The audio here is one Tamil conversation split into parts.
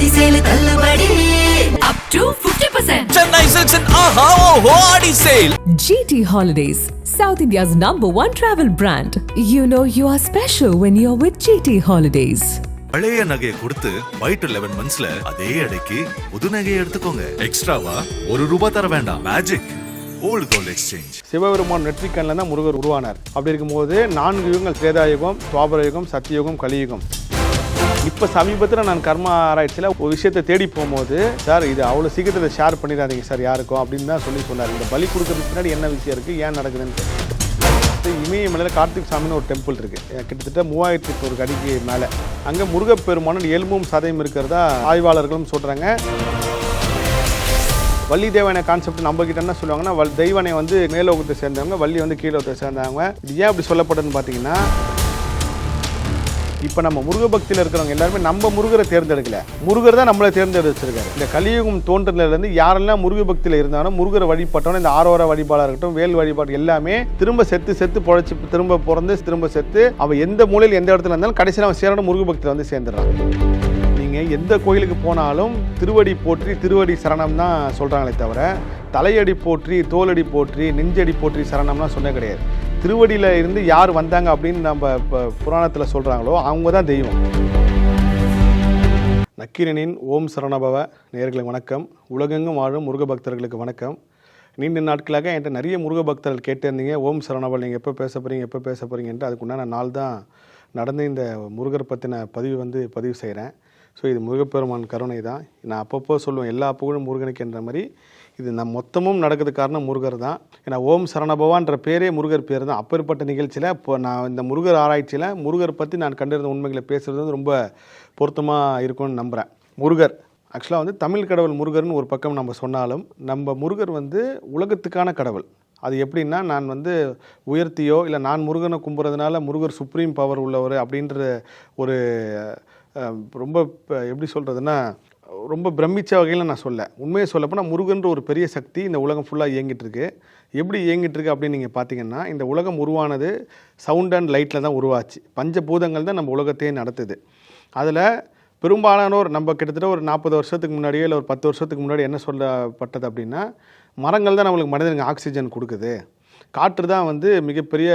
ஆடி சேலு தள்ளுபடி. Up to 50% Chennai Silks and Aha Oho Adi Sale. GT Holidays, South India's number one travel brand. You know you are special when you're with GT Holidays. பழைய நகையை கொடுத்து ஒயிட் லெவன் மந்த்ஸ்ல அதே அடைக்கு புது நகையை எடுத்துக்கோங்க. எக்ஸ்ட்ராவா ஒரு ரூபாய் தர வேண்டாம். Magic old gold exchange Sivaperuman நெற்றிக்கண்ணில் தான் முருகர் உருவானார். அப்படி இருக்கும்போது நான்கு யுகங்கள் திரேதாயுகம் துவாபர யுகம் சத்தியுகம் கலியுகம். இப்போ சமீபத்தில் நான் கர்மா ஆராய்ச்சியில் ஒரு விஷயத்தை தேடி போகும்போது சார் இது அவ்வளோ சீக்கிரத்தில் ஷேர் பண்ணிடாதீங்க சார் யாருக்கும் அப்படின்னு தான் சொல்லி சொன்னார். இந்த பலி கொடுக்கறதுக்கு பின்னாடி என்ன விஷயம் இருக்குது ஏன் நடக்குதுன்னு இமயமலையில் கார்த்திக் சாமின்னு ஒரு டெம்பிள் இருக்குது கிட்டத்தட்ட மூவாயிரத்தி ஒரு அடிக்கு மேலே. அங்கே முருகப்பெருமானன் எலும்பும் சதையும் இருக்கிறதா ஆய்வாளர்களும் சொல்கிறாங்க வள்ளி தேவனை கான்செப்ட் நம்ம கிட்ட என்ன சொல்லுவாங்கன்னா வல் தெய்வனை வந்து மேலோகத்தை சேர்ந்தவங்க வள்ளி வந்து கீழோகத்தை சேர்ந்தவங்க. இது ஏன் அப்படி சொல்லப்படுதுன்னு பார்த்தீங்கன்னா இப்போ நம்ம முருக பக்தியில் இருக்கிறவங்க எல்லாருமே நம்ம முருகரை தேர்ந்தெடுக்கல. முருகர் தான் நம்மளை தேர்ந்தெடுத்திருக்காரு. இந்த கலியுகம் தோன்றதுலேருந்து யாரெல்லாம் முருக பக்தியில் இருந்தாலும் முருகரை வழிபட்டோம் இந்த ஆரோர வழிபாடாக இருக்கட்டும் வேல் வழிபாடு எல்லாமே திரும்ப செத்து செத்து பொழைச்சி திரும்ப பிறந்து திரும்ப செத்து அவன் எந்த மூலையில் எந்த இடத்துல இருந்தாலும் கடைசியில் அவன் சேரணும் முருக பக்தியில் வந்து சேர்ந்துடுறான். நீங்கள் எந்த கோயிலுக்கு போனாலும் திருவடி போற்றி திருவடி சரணம் தான் சொல்கிறாங்களே தவிர தலையடி போற்றி தோலடி போற்றி நெஞ்சடி போற்றி சரணம்லாம் சொன்ன கிடையாது. திருவடியில் இருந்து யார் வந்தாங்க அப்படின்னு நம்ம இப்போ புராணத்தில் சொல்கிறாங்களோ அவங்க தான் தெய்வம். நக்கீரனின் ஓம் சரணபவ நேயர்களுக்கு வணக்கம். உலகெங்கும் வாழும் முருக பக்தர்களுக்கு வணக்கம். நீண்ட நாட்களாக என்கிட்ட நிறைய முருக பக்தர்கள் கேட்டிருந்தீங்க. ஓம் சரணபவ நீங்கள் எப்போ பேச போகிறீங்க எப்போ பேச போகிறீங்கன்ட்டு அதுக்குண்டான நாள் தான் நடந்து இந்த முருகர் பற்றின பதிவு வந்து பதிவு செய்கிறேன் ஸோ இது முருகப்பெருமான் கருணை தான் நான் அப்பப்போ சொல்லுவேன் எல்லா புகழும் முருகனுக்குன்ற மாதிரி இது நம் மொத்தமும் நடக்கிறது காரணம் முருகர் தான். ஏன்னா ஓம் சரணபவான்ற பேரே முருகர் பேர் தான். அப்பேற்பட்ட நிகழ்ச்சியில் இப்போ நான் இந்த முருகர் ஆராய்ச்சியில் முருகர் பற்றி நான் கண்டிருந்த உண்மைகளை பேசுகிறது வந்து ரொம்ப பொருத்தமாக இருக்கும்னு நம்புகிறேன் முருகர் ஆக்சுவலாக வந்து தமிழ் கடவுள் முருகர்னு ஒரு பக்கம் நம்ம சொன்னாலும் நம்ம முருகர் வந்து உலகத்துக்கான கடவுள். அது எப்படின்னா நான் வந்து உயர்த்தியோ இல்லை நான் முருகனை கும்புறதுனால முருகர் சுப்ரீம் பவர் உள்ளவர் அப்படின்ற ஒரு ரொம்ப எப்படி சொல்கிறதுன்னா ரொம்ப பிரமிச்ச வகையில் நான் சொல்ல. உண்மையை சொல்லப்போனால் முருகன்ற ஒரு பெரிய சக்தி இந்த உலகம் ஃபுல்லாக இயங்கிட்டு இருக்கு எப்படி இயங்கிட்டு இருக்கு அப்படின்னு நீங்கள் பார்த்தீங்கன்னா இந்த உலகம் உருவானது சவுண்ட் அண்ட் லைட்டில் தான் உருவாச்சு. பஞ்சபூதங்கள் தான் நம்ம உலகத்தையே நடத்துது. அதில் பெரும்பாலானோர் நம்ம கிட்டத்தட்ட ஒரு நாற்பது வருஷத்துக்கு முன்னாடியோ இல்லை ஒரு பத்து வருஷத்துக்கு முன்னாடி என்ன சொல்லப்பட்டது அப்படின்னா மரங்கள் தான் நம்மளுக்கு மனிதனுக்கு ஆக்சிஜன் கொடுக்குது. காற்று தான் வந்து மிகப்பெரிய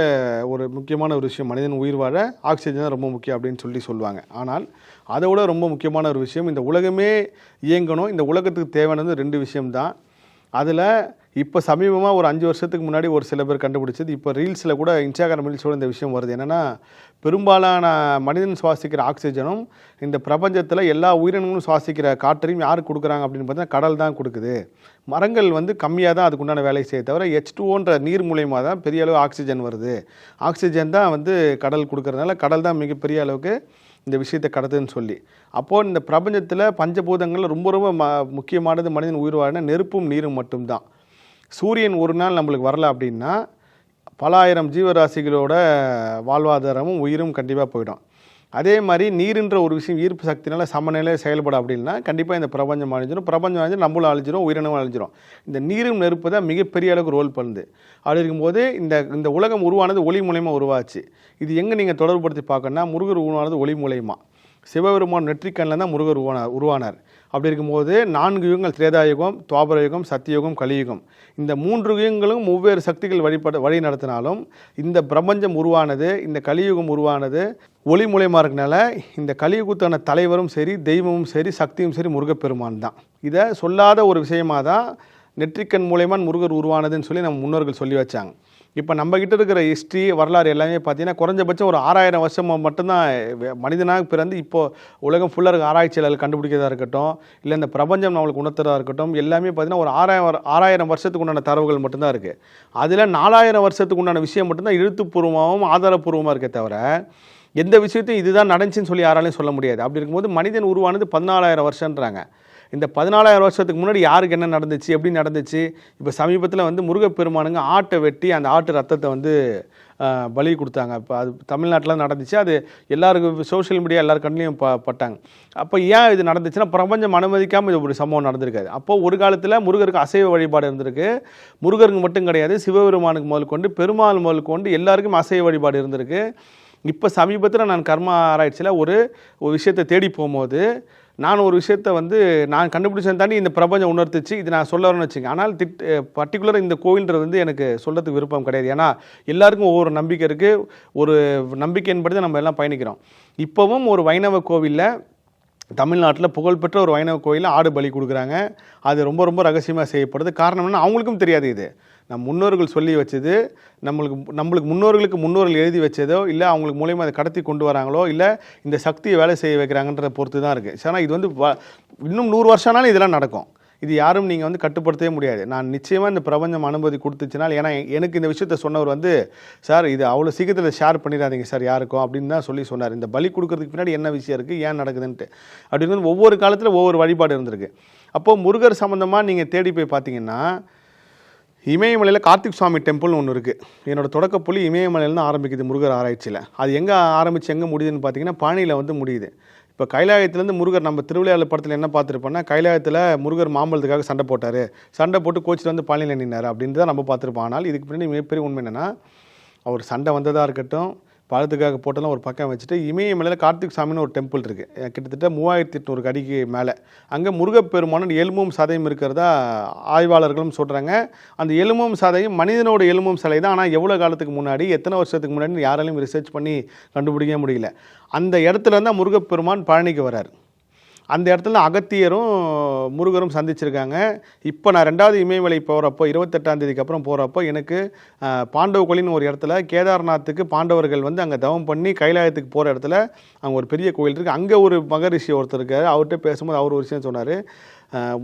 ஒரு முக்கியமான ஒரு விஷயம். மனிதன் உயிர் வாழ ஆக்சிஜன் தான் ரொம்ப முக்கியம் அப்படின்னு சொல்லி சொல்லுவாங்க. ஆனால் அதை விட ரொம்ப முக்கியமான ஒரு விஷயம் இந்த உலகமே இயங்கணும் இந்த உலகத்துக்கு தேவையானது ரெண்டு விஷயம்தான். அதில் இப்போ சமீபமாக ஒரு அஞ்சு வருஷத்துக்கு முன்னாடி ஒரு சில பேர் கண்டுபிடிச்சது. இப்போ ரீல்ஸில் கூட இன்ஸ்டாகிராம் ரீல்ஸோட இந்த விஷயம் வருது. என்னென்னா பெரும்பாலான மனிதன் சுவாசிக்கிற ஆக்சிஜனும் இந்த பிரபஞ்சத்தில் எல்லா உயிரினங்களும் சுவாசிக்கிற காற்றையும் யார் கொடுக்குறாங்க அப்படின்னு பார்த்தா கடல் தான் கொடுக்குது. மரங்கள் வந்து கம்மியாக தான் அதுக்குண்டான வேலையை செய்ய தவிர ஹெச் டூன்ற நீர் மூலயமா தான் பெரிய அளவு ஆக்சிஜன் வருது. ஆக்சிஜன் தான் வந்து கடல் கொடுக்குறதுனால கடல் தான் மிகப்பெரிய அளவுக்கு இந்த விஷயத்தை கடத்துன்னு சொல்லி. அப்போது இந்த பிரபஞ்சத்தில் பஞ்சபூதங்களில் ரொம்ப ரொம்ப ம முக்கியமானது மனிதன் உயிர் வாழ நெருப்பும் நீரும் மட்டும்தான். சூரியன் ஒரு நாள் நம்மளுக்கு வரல அப்படின்னா பல ஆயிரம் ஜீவராசிகளோட வாழ்வாதாரமும் உயிரும் கண்டிப்பாக போயிடும். அதே மாதிரி நீருன்ற ஒரு விஷயம் ஈர்ப்பு சக்தினால சமநிலை செயல்படும் அப்படின்னா கண்டிப்பாக இந்த பிரபஞ்சம் அழிஞ்சிடும் பிரபஞ்சம் அழிஞ்சு நம்மளும் அழிஞ்சிரும் உயிரினமும் அழிஞ்சிரும். இந்த நீரும் நெருப்பு தான் மிகப்பெரிய அளவுக்கு ரோல் பண்ணுது. அப்படி இருக்கும்போது இந்த இந்த உலகம் உருவானது ஒளி மூலயமா உருவாச்சு. இது எங்கே நீங்கள் தொடர்புபடுத்தி பார்க்கணும்னா முருகர் உருவானது ஒளி மூலயமா. சிவபெருமான் நெற்றிக்கண்ணில் தான் முருகர் உருவானார் உருவானார். அப்படி இருக்கும்போது நான்கு யுகங்கள் திரேதாயுகம் துவாபர யுகம் சத்தியுகம் கலியுகம் இந்த மூன்று யுகங்களும் ஒவ்வேறு சக்திகள் வழிபட வழி நடத்தினாலும் இந்த பிரபஞ்சம் உருவானது இந்த கலியுகம் உருவானது ஒளி மூலியமாக இருக்கனால இந்த கலியுகத்தான தலைவரும் சரி தெய்வமும் சரி சக்தியும் சரி முருகப்பெருமான் தான். இதை சொல்லாத ஒரு விஷயமாக தான் நெற்றிக்கண் மூலயமா முருகர் உருவானதுன்னு சொல்லி நம்ம முன்னோர்கள் சொல்லி வச்சாங்க. இப்போ நம்ம இருக்கிற ஹிஸ்ட்ரி வரலாறு எல்லாமே பார்த்தீங்கன்னா குறைஞ்சபட்சம் ஒரு ஆறாயிரம் வருஷம் மட்டும்தான் மனிதனாக பிறந்து இப்போது உலகம் ஃபுல்லாக இருக்க ஆராய்ச்சியாளர்கள் கண்டுபிடிக்கிறதா இருக்கட்டும் இல்லை இந்த பிரபஞ்சம் நம்மளுக்கு உணர்த்துறதா இருக்கட்டும் எல்லாமே பார்த்தீங்கன்னா ஒரு ஆறாயிரம் ஆறாயிரம் வருஷத்துக்கு உண்டான தரவுகள் மட்டும்தான் இருக்குது அதில் நாலாயிரம் வருஷத்துக்கு உண்டான விஷயம் மட்டும்தான் எழுத்துப்பூர்வமாகவும் ஆதாரப்பூர்வமாக இருக்கே தவிர எந்த விஷயத்தையும் இதுதான் நடந்துச்சுன்னு சொல்லி யாராலையும் சொல்ல முடியாது. அப்படி இருக்கும்போது மனிதன் உருவானது பதினாலாயிரம் வருஷன்றாங்க இந்த பதினாலாயிரம் வருஷத்துக்கு முன்னாடி யாருக்கு என்ன நடந்துச்சு எப்படி நடந்துச்சு? இப்போ சமீபத்தில் வந்து முருகப்பெருமானுங்க ஆட்டை வெட்டி அந்த ஆட்டு ரத்தத்தை வந்து பலி கொடுத்தாங்க. இப்போ அது தமிழ்நாட்டில் நடந்துச்சு. அது எல்லாருக்கும் சோஷியல் மீடியா எல்லார் கண்ணிலையும் ப பட்டாங்க. அப்போ ஏன் இது நடந்துச்சுன்னா பிரபஞ்சம் அனுமதிக்காமல் இது ஒரு சம்பவம் நடந்திருக்காது. அப்போது ஒரு காலத்தில் முருகருக்கு அசைவ வழிபாடு இருந்திருக்கு. முருகருக்கு மட்டும் கிடையாது சிவபெருமானுக்கு முதல் கொண்டு பெருமாள் முதல் கொண்டு எல்லாருக்கும் அசைவ வழிபாடு இருந்திருக்கு. இப்போ சமீபத்தில் நான் கர்மா ஆராய்ச்சியில் ஒரு ஒரு விஷயத்தை தேடி போகும்போது நான் ஒரு விஷயத்தை வந்து நான் கண்டுபிடிச்சது தாண்டி இந்த பிரபஞ்சம் உணர்த்துச்சு. இது நான் சொல்ல வரேன்னு வச்சுங்க ஆனால் திட் பர்டிகுலர் இந்த கோவில்ன்றது வந்து எனக்கு சொல்கிறதுக்கு விருப்பம் கிடையாது. ஏன்னா எல்லாருக்கும் ஒவ்வொரு நம்பிக்கை இருக்குது ஒரு நம்பிக்கை என்பது நம்ம எல்லாம் பயணிக்கிறோம். இப்போவும் ஒரு வைணவ கோவிலில் தமிழ்நாட்டில் புகழ்பெற்ற ஒரு வைணவ கோயிலில் ஆடு பலி கொடுக்குறாங்க. அது ரொம்ப ரொம்ப ரகசியமாக செய்யப்படுது. காரணம் என்ன அவங்களுக்கும் தெரியாது இது. நம் முன்னோர்கள் சொல்லி வச்சது நம்மளுக்கு நம்மளுக்கு முன்னோர்களுக்கு முன்னோர்கள் எழுதி வச்சதோ இல்லை அவங்களுக்கு மூலியமாக அதை கடத்தி கொண்டு வராங்களோ இல்லை இந்த சக்தியை வேலை செய்ய வைக்கிறாங்கன்றத பொறுத்து தான் இருக்குது ஆனால் இது வந்து வ- இன்னும் நூறு வருஷம்னாலும் இதெல்லாம் நடக்கும். இது யாரும் நீங்கள் வந்து கட்டுப்படுத்தவே முடியாது. நான் நிச்சயமாக இந்த பிரபஞ்சம் அனுமதி கொடுத்துச்சுனால் ஏன்னா எனக்கு இந்த விஷயத்த சொன்னவர் வந்து சார் இது அவ்வளோ சீக்கிரத்தில் ஷேர் பண்ணிடாதீங்க சார் யாருக்கும் அப்படின்னு தான் சொல்லி சொன்னார். இந்த பலி கொடுக்கறதுக்கு பின்னாடி என்ன விஷயம் இருக்குது ஏன் நடக்குதுன்ட்டு. அப்படின்னு ஒவ்வொரு காலத்தில் ஒவ்வொரு வழிபாடு இருந்திருக்கு. அப்போது முருகர் சம்மந்தமாக நீங்கள் தேடி போய் பார்த்தீங்கன்னா இமயமலையில் கார்த்திக் சுவாமி டெம்பிள்னு ஒன்று இருக்குது என்னோட தொடக்கப்புள்ளி இமயமலையிலேருந்து தான் ஆரம்பிக்குது முருகர் ஆராய்ச்சியில். அது எங்கே ஆரம்பித்து எங்கே முடியுதுன்னு பார்த்தீங்கன்னா பழனியில் வந்து முடியுது. இப்போ கைலாயத்துலேருந்து முருகர் நம்ம திருவிளையாடல் படத்தில் என்ன பார்த்துருப்போம்னா கைலாயத்தில் முருகர் மாம்பழத்துக்காக சண்டை போட்டார். சண்டை போட்டு கோச்சிட்டு வந்து பழனியில் நின்னார் அப்படின்னு தான் நம்ம பார்த்துருப்போம் ஆனால் இதுக்கு பின்னாடி மிகப்பெரிய உண்மை என்னென்னா அவர் சண்டை வந்ததாக இருக்கட்டும் பழத்துக்காக போட்டெல்லாம் ஒரு பக்கம் வச்சுட்டு இமயமலையில் கார்த்திக் சாமின்னு ஒரு டெம்பிள் இருக்குது கிட்டத்தட்ட மூவாயிரத்தி எட்நூறு அடிக்கு மேலே. அங்கே முருகப்பெருமானன் எலும்பும் சதையும் இருக்கிறதா ஆய்வாளர்களும் சொல்கிறாங்க அந்த எலும்பும் சதையும் மனிதனோட எலும்பும் சிலை தான். ஆனால் எவ்வளோ காலத்துக்கு முன்னாடி எத்தனை வருஷத்துக்கு முன்னாடி யாராலையும் ரிசர்ச் பண்ணி கண்டுபிடிக்க முடியல. அந்த இடத்துல இருந்தால் முருகப்பெருமான் பழனிக்கு வரார் அந்த இடத்துல அகத்தியரும் முருகரும் சந்திச்சிருக்காங்க. இப்போ நான் ரெண்டாவது இமயமலை போகிறப்போ இருபத்தெட்டாம் தேதிக்கு அப்புறம் போகிறப்போ எனக்கு அஹ், ஒரு இடத்துல கேதார்நாத்துக்கு பாண்டவர்கள் வந்து அங்கே தவம் பண்ணி கைலாயத்துக்கு போகிற இடத்துல அங்கே ஒரு பெரிய கோயில் இருக்குது அங்கே ஒரு மகரிஷி ஒருத்தர் இருக்கார். அவர்கிட்ட பேசும்போது அவர் ஒரு விஷயம் சொன்னார்.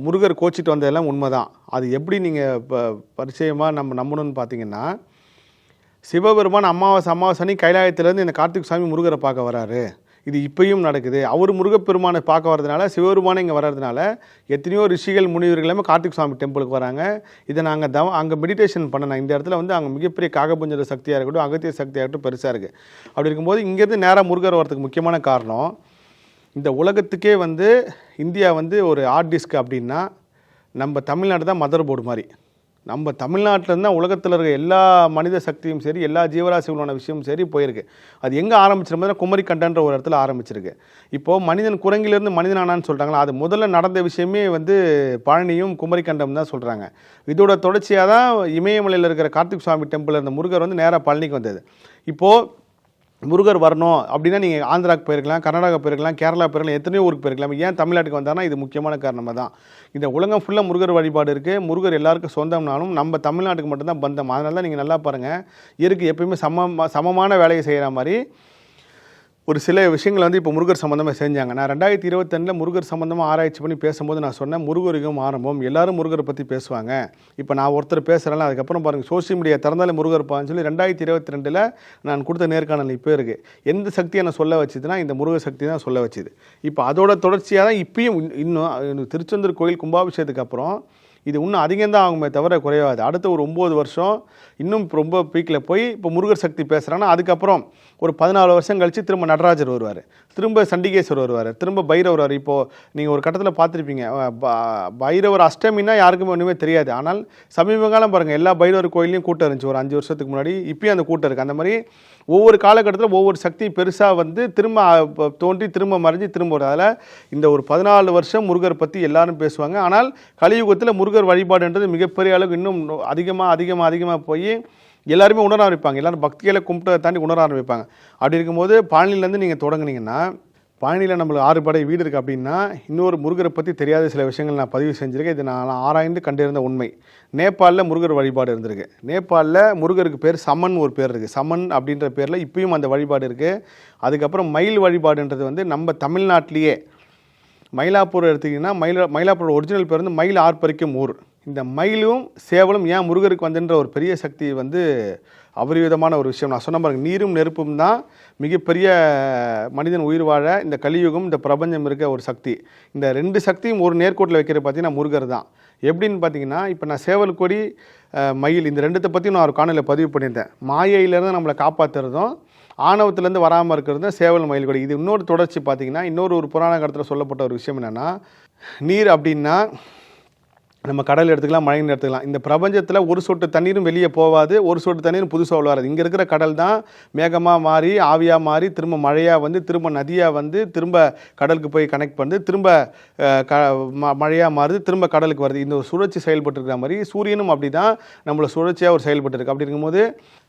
முருகர் கோச்சிட்டு வந்ததெல்லாம் உண்மை தான் அது எப்படி நீங்கள் இப்போ பரிச்சயமாக நம்ம நம்பணும்னு பார்த்தீங்கன்னா சிவபெருமான் அமாவாசை அமாவாசனி கைலாயத்திலேருந்து இந்த கார்த்திக் சுவாமி முருகரை பார்க்க வராரு. இது இப்பயும் நடக்குது. அவர் முருகப்பெருமானை பார்க்க வர்றதுனால சிவபெருமானை இங்கே வர்றதுனால எத்தனையோ ரிஷிகள் முனிவர்கள் எல்லாமே கார்த்திக் சுவாமி டெம்பிளுக்கு வராங்க. இதை நாங்கள் தவ அங்கே மெடிடேஷன் பண்ணணும் இந்த இடத்துல வந்து அங்கே மிகப்பெரிய காகபுஞ்சர சக்தியாக இருக்கட்டும் அகத்திய சக்தியாக இருக்கட்டும் பெருசாக இருக்குது அப்படி இருக்கும்போது இங்கேருந்து நேராக முருகர் வரதுக்கு முக்கியமான காரணம் இந்த உலகத்துக்கே வந்து இந்தியா வந்து ஒரு ஆர்ட் டிஸ்க் அப்படின்னா நம்ம தமிழ்நாடு தான் மதர் போர்டு மாதிரி. நம்ம தமிழ்நாட்டில் தான் உலகத்தில் இருக்க எல்லா மனித சக்தியும் சரி எல்லா ஜீவராசிகளோட விஷயமும் சரி போயிருக்கு. அது எங்கே ஆரம்பிச்சிருந்தா குமரி கண்டன்ற ஒரு இடத்துல ஆரம்பிச்சிருக்கு. இப்போது மனிதன் குரங்கிலிருந்து மனிதனானான்னு சொல்கிறாங்களா அது முதல்ல நடந்த விஷயமே வந்து பழனியும் குமரி கண்டம் தான் சொல்கிறாங்க இதோட தொடர்ச்சியாக தான் இமயமலையில் இருக்கிற கார்த்திக் சுவாமி டெம்பிள் இருந்த முருகர் வந்து நேராக பழனிக்கு வந்தது. இப்போது முருகர் வரணும் அப்படின்னா நீங்கள் ஆந்திராவுக்கு போயிருக்கலாம் கர்நாடகா போயிருக்கலாம் கேரளா போயிருக்கலாம் எத்தனையோ ஊருக்கு போயிருக்கலாம். ஏன் தமிழ்நாட்டுக்கு வந்தானா இது முக்கியமான காரணமாக தான். இந்த உலகம் ஃபுல்லாக முருகர் வழிபாடு இருக்குது முருகர் எல்லாருக்கும் சொந்தம்னாலும் நம்ம தமிழ்நாட்டுக்கு மட்டும்தான் பந்தம். அதனால தான் நீங்கள் நல்லா பாருங்கள் இருக்கு எப்பயுமே சம சமமான வேலையை செய்கிற மாதிரி. ஒரு சில விஷயங்களை வந்து இப்போ முருகர் சம்மந்தமாக செஞ்சாங்க. நான் ரெண்டாயிரத்தி இருபத்தெண்டில் முருகர் சம்மந்தமாக ஆராய்ச்சி பண்ணி பேசும்போது நான் சொன்னேன் முருகரிகம் ஆரம்பம் எல்லாரும் முருகரை பற்றி பேசுவாங்க. இப்போ நான் ஒருத்தர் பேசுகிறேன் அதுக்கப்புறம் பாருங்கள் சோஷியல் மீடியா திறந்தாலே முருகர் பான்னு சொல்லி ரெண்டாயிரத்தி இருபத்தி ரெண்டில் நான் கொடுத்த நேர்காணல் இப்போ இருக்குது எந்த சக்தியை என்னை சொல்ல வச்சுதுன்னா இந்த முருகர் சக்தி தான் சொல்ல வச்சுது. இப்போ அதோட தொடர்ச்சியாக தான் இப்பயும் இன்னும் இன்னும் திருச்செந்தூர் கோயில் கும்பாபிஷேகத்துக்கு அப்புறம் இது இன்னும் அதிகம் தான் ஆகுமே தவிர குறையாது. அடுத்த ஒரு ஒம்பது வருஷம் இன்னும் ரொம்ப பீக்கில் போய் இப்போ முருகர் சக்தி பேசுகிறான்னா அதுக்கப்புறம் ஒரு பதினாலு வருஷம் கழித்து திரும்ப நடராஜர் வருவார். திரும்ப சண்டிகேஸ்வர் வருவார். திரும்ப பைரவர் வருவார். இப்போது நீங்கள் ஒரு கட்டத்தில் பார்த்துருப்பீங்க. ப- பைரவர் அஷ்டமின்னா யாருக்குமே ஒன்றுமே தெரியாது. ஆனால் சமீப காலம் பாருங்கள் எல்லா பைரவர் கோயிலையும் கூட்டம் இருந்துச்சு. ஒரு அஞ்சு வருஷத்துக்கு முன்னாடி இப்போயும் அந்த கூட்டம் இருக்குது அந்த மாதிரி ஒவ்வொரு காலகட்டத்தில் ஒவ்வொரு சக்தி பெருசாக வந்து திரும்ப தோன்றி திரும்ப மறைஞ்சு திரும்ப வரும். அதில் இந்த ஒரு பதினாலு வருஷம் முருகர் பற்றி எல்லாரும் பேசுவாங்க. ஆனால் கலியுகத்தில் முருகர் வழிபாடுன்றது மிகப்பெரிய அளவுக்கு இன்னும் அதிகமாக அதிகமாக அதிகமாக போய் எல்லாருமே உணர ஆரம்பிப்பாங்க. எல்லாரும் பக்திகளை கும்பிட்டதை தாண்டி உணர ஆரம்பிப்பாங்க. அப்படி இருக்கும்போது பழனிலேருந்து நீங்கள் தொடங்குனீங்கன்னா பழனியில் நம்மளுக்கு ஆறு படை வீடு இருக்குது அப்படின்னா இன்னொரு முருகரை பற்றி தெரியாத சில விஷயங்கள் நான் பதிவு செஞ்சுருக்கேன். இது நான் ஆராய்ந்து கண்டிருந்த உண்மை. நேபாளில் முருகர் வழிபாடு இருந்திருக்கு. நேபாளில் முருகருக்கு பேர் சமன் ஒரு பேர் இருக்குது சமன் அப்படின்ற பேரில் இப்பயும் அந்த வழிபாடு இருக்குது அதுக்கப்புறம் மயில் வழிபாடுன்றது வந்து நம்ம தமிழ்நாட்டிலேயே. மயிலாப்பூர் எடுத்திங்கன்னா மயிலா மயிலாப்பூர் ஒரிஜினல் பேர் வந்து மயில் ஆர்ப்பரிக்கும் ஊர். இந்த மயிலும் சேவலும் ஏன் முருகருக்கு வந்துன்ற ஒரு பெரிய சக்தி வந்து அபரிவிதமான ஒரு விஷயம். நான் சொன்ன பாருங்க நீரும் நெருப்பும் தான் மிகப்பெரிய மனிதன் உயிர் வாழ இந்த கலியுகம் இந்த பிரபஞ்சம் இருக்க ஒரு சக்தி. இந்த ரெண்டு சக்தியும் ஒரு நேர்கோட்டில் வைக்கிறது பார்த்தீங்கன்னா முருகர் தான். எப்படின்னு பார்த்தீங்கன்னா இப்போ நான் சேவல் கொடி மயில் இந்த ரெண்டுத்தை பற்றி நான் ஒரு காணொலியில் பதிவு பண்ணியிருந்தேன். மாயையிலேருந்து நம்மளை காப்பாற்றுறதும் ஆணவத்திலேருந்து வராமல் இருக்கிறது சேவல் மயில் கொடி. இது இன்னொரு தொடர்ச்சி பார்த்தீங்கன்னா இன்னொரு ஒரு புராண காலத்தில் சொல்லப்பட்ட ஒரு விஷயம் என்னென்னா நீர் அப்படின்னா நம்ம கடல் எடுத்துக்கலாம் மழை எடுத்துக்கலாம். இந்த பிரபஞ்சத்தில் ஒரு சொட்டு தண்ணீரும் வெளியே போகாது ஒரு சொட்டு தண்ணீரும் புதுசாக வராது இங்கே இருக்கிற கடல் தான் மேகமாக மாறி ஆவியாக மாறி திரும்ப மழையாக வந்து திரும்ப நதியாக வந்து திரும்ப கடலுக்கு போய் கனெக்ட் பண்ணுது திரும்ப க ம- மழையாக மாறுது திரும்ப கடலுக்கு வருது. இந்த ஒரு சுழற்சி செயல்பட்டு இருக்கிற மாதிரி சூரியனும் அப்படி தான் நம்மளை சுழற்சியாக ஒரு செயல்பட்டுருக்கு. அப்படி இருக்கும்போது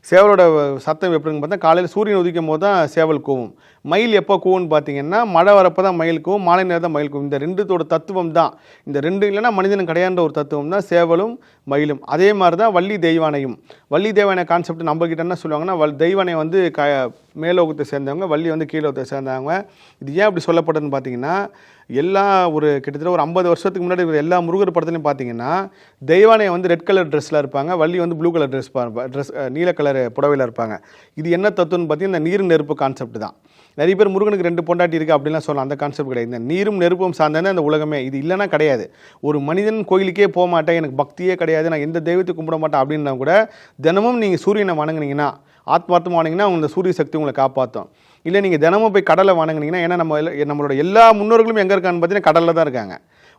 சேவலோட சத்தம் எப்படின்னு பார்த்தா காலையில் சூரியன் உதிக்கும் போது தான் சேவல் கூவும். மயில் எப்போ கூவும்னு பார்த்தீங்கன்னா மழை வரப்போ தான் மயில் கூவும் மாலை நேரம் தான் மயில் கூவும். இந்த ரெண்டுத்தோட தத்துவம் தான். இந்த ரெண்டு இல்லைன்னா மனிதனும் கிடையான்ற ஒரு தத்துவம் தான் சேவலும் மயிலும். அதே மாதிரி தான் வள்ளி தெய்வானையும். வள்ளி தெய்வானை கான்செப்ட் நம்மக்கிட்ட என்ன சொல்லுவாங்கன்னா வல் தெய்வானை வந்து க மேலோகத்தை சேர்ந்தவங்க வள்ளி வந்து கீழோகத்தை சேர்ந்தவங்க. இது ஏன் அப்படி சொல்லப்படுதுன்னு பார்த்தீங்கன்னா எல்லா ஒரு கிட்டத்தட்ட ஒரு ஐம்பது வருஷத்துக்கு முன்னாடி இருக்கிற எல்லா முருகர் படத்துலையும் பார்த்தீங்கன்னா தெய்வானை வந்து ரெட் கலர் ட்ரெஸ்ஸில் இருப்பாங்க வள்ளி வந்து ப்ளூ கலர் ட்ரெஸ் ட்ரெஸ் நீல கலர் புடவையில் இருப்பாங்க. இது என்ன தத்துவம்னு பார்த்தீங்கன்னா இந்த நீர் நெருப்பு கான்செப்ட் தான். நிறைய பேர் முருகனுக்கு ரெண்டு பொண்டாட்டி இருக்குது அப்படிலாம் சொல்லலாம் அந்த கான்செப்ட் கிடையாது. இந்த நீரும் நெருப்பும் சார்ந்தது அந்த உலகமே இது இல்லைனா கிடையாது. ஒரு மனிதன் கோயிலுக்கே போக மாட்டேன் எனக்கு பக்தியே கிடையாது நான் எந்த தெய்வத்தை கும்பிட மாட்டேன் அப்படின்னா கூட தினமும் நீங்கள் சூரியனை வணங்குனீங்கன்னா ஆத்மார்த்தமாக அவங்க உங்க சூரிய சக்தி உங்களை காப்பாற்றும் இல்லை நீங்கள் தினமும் போய் கடலை வணங்குனீங்கன்னா ஏன்னா நம்ம நம்மளோட எல்லா முன்னோர்களும் எங்கே இருக்கான்னு பார்த்தீங்கன்னா கடலில் தான் இருக்காங்க.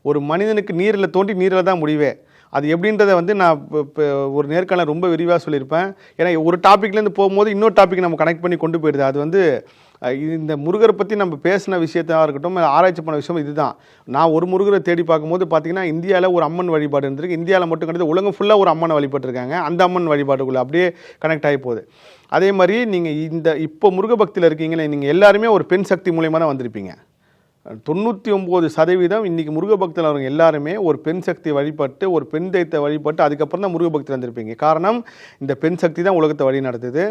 ஒரு மனிதனுக்கு நீரில் தோண்டி நீரில் தான் முடிவே. அது எப்படின்றத வந்து நான் இப்போ ஒரு நேர்காணல் ரொம்ப விரிவாக சொல்லியிருப்பேன். ஏன்னா ஒரு டாப்பிக்லேருந்து போகும்போது இன்னொரு டாபிக் நம்ம கனெக்ட் பண்ணி கொண்டு போயிடுது. அது வந்து இந்த முருகரை பற்றி நம்ம பேசின விஷயத்தாக இருக்கட்டும் ஆராய்ச்சி பண்ண விஷயம் இதுதான். நான் ஒரு முருகரை தேடி பார்க்கும்போது பார்த்தீங்கன்னா இந்தியாவில் ஒரு அம்மன் வழிபாடு இருந்திருக்கு. இந்தியாவில் மட்டும் கிடையாது உலகம் ஃபுல்லாக ஒரு அம்மனை வழிபட்டிருக்காங்க. அந்த அம்மன் வழிபாடுக்குள்ளே அப்படியே கனெக்ட் ஆகி போகுது. அதே மாதிரி நீங்கள் இந்த இப்போ முருக பக்தியில் இருக்கீங்களே நீங்கள் எல்லாருமே ஒரு பெண் சக்தி மூலயமா தான் வந்திருப்பீங்க. தொண்ணூற்றி ஒம்பது சதவீதம் இன்றைக்கி முருக பக்தியில் வரவங்க எல்லாருமே ஒரு பெண் சக்தி வழிபட்டு ஒரு பெண் தெய்வத்தை வழிபட்டு அதுக்கப்புறம் தான் முருக பக்தி வந்திருப்பீங்க. காரணம் இந்த பெண் சக்தி தான் உலகத்தை வழி நடத்துது.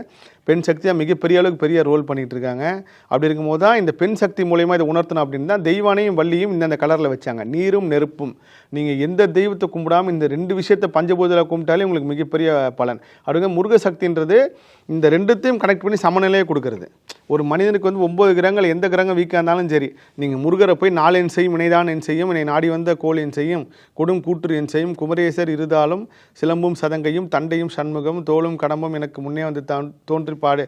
பெண் சக்தியாக மிகப்பெரிய அளவுக்கு பெரிய ரோல் பண்ணிகிட்டு இருக்காங்க அப்படி இருக்கும்போது தான் இந்த பெண் சக்தி மூலயமா இதை உணர்த்தணும் அப்படின்னு தான் தெய்வானையும் வள்ளியும் இந்தந்த கலரில் வச்சாங்க. நீரும் நெருப்பும். நீங்கள் எந்த தெய்வத்தை கும்பிடாமல் இந்த ரெண்டு விஷயத்தை பஞ்சபூதத்தில் கும்பிட்டாலே உங்களுக்கு மிகப்பெரிய பலன். அப்படிங்க முருக சக்தின்றது இந்த ரெண்டுத்தையும் கனெக்ட் பண்ணி சமநிலையை கொடுக்கறது. ஒரு மனிதனுக்கு வந்து ஒம்பது கிரகங்கள் எந்த கிரகம் வீக்காக இருந்தாலும் சரி நீங்கள் முருகரை போய் நாலு என் செய்யும் இணைதான் என் செய்யும் என்னை நாடி வந்த கோல் என் செய்யும் கொடும் கூற்று என் செய்யும் குமரேசர் இருதாலும் சிலம்பும் சதங்கையும் தண்டையும் சண்முகம் தோளும் கடம்பும் எனக்கு முன்னே வந்து தான் பாடு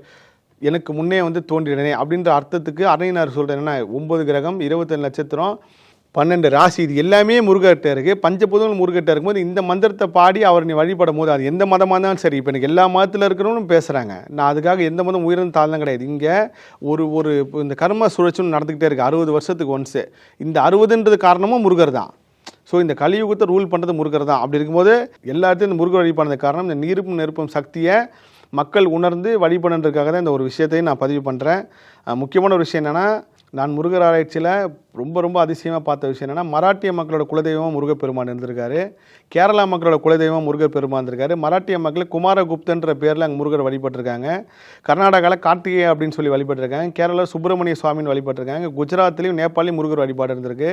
எனக்கு முன்னே வந்து தோன்றினே அப்படின்ற அர்த்தத்துக்கு அரையினார் சொல்கிறேன் என்ன ஒன்பது கிரகம் இருபத்தேழு நட்சத்திரம் பன்னெண்டு ராசி இது எல்லாமே முருகர்கிட்ட இருக்குது பஞ்சபூதங்கள் முருகர்கிட்ட இருக்கும்போது இந்த மந்திரத்தை பாடி அவர் நீ வழிபடும் போது அது எந்த மதமாக இருந்தாலும் சரி இப்போ எனக்கு எல்லா மதத்தில் இருக்கிறவங்களும் பேசுகிறாங்க நான் அதுக்காக எந்த மதம் உயர்ந்த தாழ்ந்தம் கிடையாது. இங்கே ஒரு ஒரு இப்போ இந்த கர்ம சுழற்சியும் நடந்துக்கிட்டே இருக்குது அறுபது வருஷத்துக்கு ஒன்ஸு இந்த அறுபதுன்றது காரணமும் முருகர் தான். ஸோ இந்த கலியுகத்தை ரூல் பண்ணுறது முருகர் தான். அப்படி இருக்கும்போது எல்லாத்தையும் இந்த முருகர் வழிபாடுறது காரணம் இந்த நீருப்பும் நெருப்பும் சக்தியை மக்கள் உணர்ந்து வழிபடுறதுக்காக தான் இந்த ஒரு விஷயத்தையும் நான் பதிவு பண்ணுறேன் முக்கியமான ஒரு விஷயம் என்னென்னா நான் முருகர் ஆராய்ச்சியில் ரொம்ப ரொம்ப அதிசயமாக பார்த்த விஷயம் என்னென்னா மராட்டிய மக்களோட குலதெய்வம் முருகப்பெருமான் இருந்திருக்காரு. கேரளா மக்களோட குலதெய்வம் முருகப்பெருமான் இருக்காரு மராட்டிய மக்கள் குமாரகுப்தன்ற பேரில் அங்கே முருகர் வழிபட்டிருக்காங்க. கர்நாடகாவில் கார்த்திகை அப்படின்னு சொல்லி வழிபட்டிருக்காங்க. கேரளா சுப்பிரமணிய சுவாமின்னு வழிபட்டிருக்காங்க. குஜராத்லேயும் நேபாளையும் முருகர் வழிபாடு இருந்திருக்கு.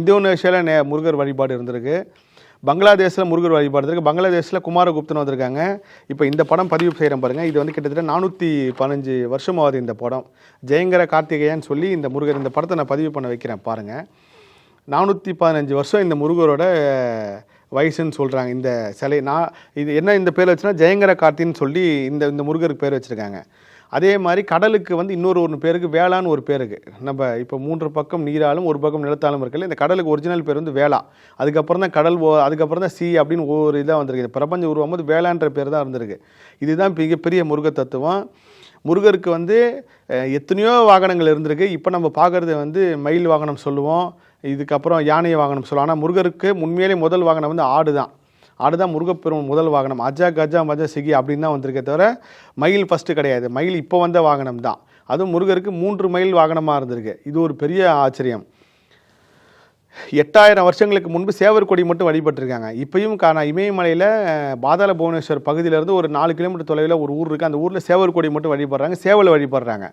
இந்தோனேஷியாவில் நே முருகர் வழிபாடு இருந்திருக்கு. பங்களாதேஷில் முருகர் வழிபாடு இருக்கு. பங்களாதேஷில் குமாரகுப்தன் வந்திருக்காங்க. இப்போ இந்த படம் பதிவு செய்கிறேன் பாருங்கள் இது வந்து கிட்டத்தட்ட நானூற்றி பதினஞ்சு வருஷமாவது இந்த படம். ஜெயங்கர கார்த்திகேயன் சொல்லி இந்த முருகர் இந்த படத்தை நான் பதிவு பண்ண வைக்கிறேன் பாருங்கள் நானூற்றி பதினஞ்சு வருஷம் இந்த முருகரோட வயசுன்னு சொல்கிறாங்க இந்த சிலை நான் இது என்ன இந்த பேர் வச்சுன்னா ஜெயங்கர கார்த்தின்னு சொல்லி இந்த இந்த முருகருக்கு பேர் வச்சுருக்காங்க. அதே மாதிரி கடலுக்கு வந்து இன்னொரு ஒரு பேருக்கு வேளான்னு ஒரு பேருக்கு. நம்ம இப்போ மூன்று பக்கம் நீராலும் ஒரு பக்கம் நிலத்தாலும் இருக்குல்ல இந்த கடலுக்கு ஒரிஜினல் பேர் வந்து வேளா. அதுக்கப்புறம் தான் கடல் ஓ அதுக்கப்புறம் தான் சி அப்படின்னு ஒரு இதாக வந்திருக்கு. இந்த பிரபஞ்சம் உருவாகும் வேளான்ற பேர் தான் இருந்திருக்கு. இதுதான் மிகப்பெரிய முருக தத்துவம். முருகருக்கு வந்து எத்தனையோ வாகனங்கள் இருந்திருக்கு. இப்போ நம்ம பார்க்குறது வந்து மயில் வாகனம் சொல்லுவோம். இதுக்கப்புறம் யானை வாகனம் சொல்லுவோம். ஆனால் முருகருக்கு உண்மையிலே முதல் வாகனம் வந்து ஆடு தான் ஆடு முருகப்பெருமன் முதல் வாகனம். அஜா கஜா மஜா சிகி அப்படின்னு தான் வந்திருக்கே தவிர மயில் ஃபஸ்ட்டு கிடையாது. மயில் இப்போ வந்த வாகனம் தான். அதுவும் முருகருக்கு மூன்று மைல் வாகனமாக இருந்திருக்கு. இது ஒரு பெரிய ஆச்சரியம். எட்டாயிரம் வருஷங்களுக்கு முன்பு சேவர் கொடி மட்டும் வழிபட்டிருக்காங்க. இப்பயும் காண இமயமலையில் பாதாள புவனேஸ்வர் பகுதியிலேருந்து ஒரு நாலு கிலோமீட்டர் தொலைவில் ஒரு ஊர் இருக்குது அந்த ஊரில் சேவர் கொடி மட்டும் வழிபடுறாங்க. சேவல் வழிபடுறாங்க.